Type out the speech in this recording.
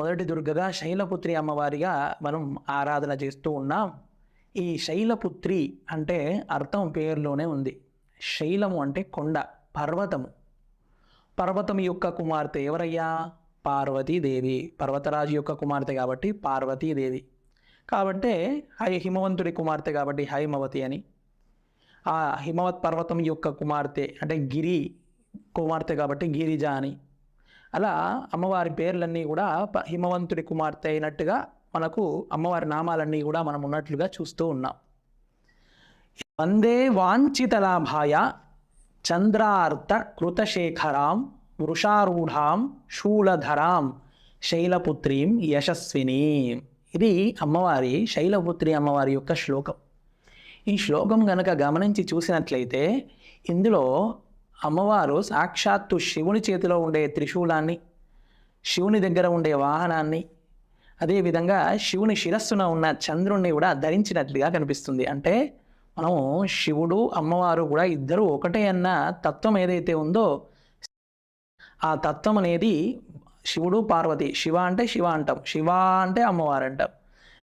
మొదటి దుర్గగా శైలపుత్రి అమ్మవారిగా మనం ఆరాధన చేస్తూ ఉన్నాం. ఈ శైలపుత్రి అంటే అర్థం పేరులోనే ఉంది. శైలము అంటే కొండ పర్వతము. పర్వతం యొక్క కుమార్తె ఎవరయ్యా? పార్వతీదేవి. పర్వతరాజు యొక్క కుమార్తె కాబట్టి పార్వతీదేవి. కాబట్టే హై హిమవంతుడి కుమార్తె కాబట్టి హైమవతి అని. ఆ హిమవత్ పర్వతం యొక్క కుమార్తె అంటే గిరి కుమార్తె కాబట్టి గిరిజ అని. అలా అమ్మవారి పేర్లన్నీ కూడా ప- హిమవంతుడి కుమార్తె అయినట్టుగా మనకు అమ్మవారి నామాలన్నీ కూడా మనం ఉన్నట్లుగా చూస్తూ ఉన్నాం. వందే వాంఛితలాభాయ చంద్రార్త కృతశేఖరాం వృషారూఢాం శూలధరాం శైలపుత్రీం యశస్వినీం. ఇది అమ్మవారి శైలపుత్రి అమ్మవారి యొక్క శ్లోకం. ఈ శ్లోకం గనక గమనించి చూసినట్లయితే ఇందులో అమ్మవారు సాక్షాత్తు శివుని చేతిలో ఉండే త్రిశూలాన్ని శివుని దగ్గర ఉండే వాహనాన్ని అదేవిధంగా శివుని శిరస్సున ఉన్న చంద్రుణ్ణి కూడా ధరించినట్లుగా కనిపిస్తుంది. అంటే మనము శివుడు అమ్మవారు కూడా ఇద్దరు ఒకటే అన్న తత్వం ఏదైతే ఉందో ఆ తత్వం అనేది శివుడు పార్వతి శివ అంటే శివ అంటాం. శివ అంటే అమ్మవారు అంటాం.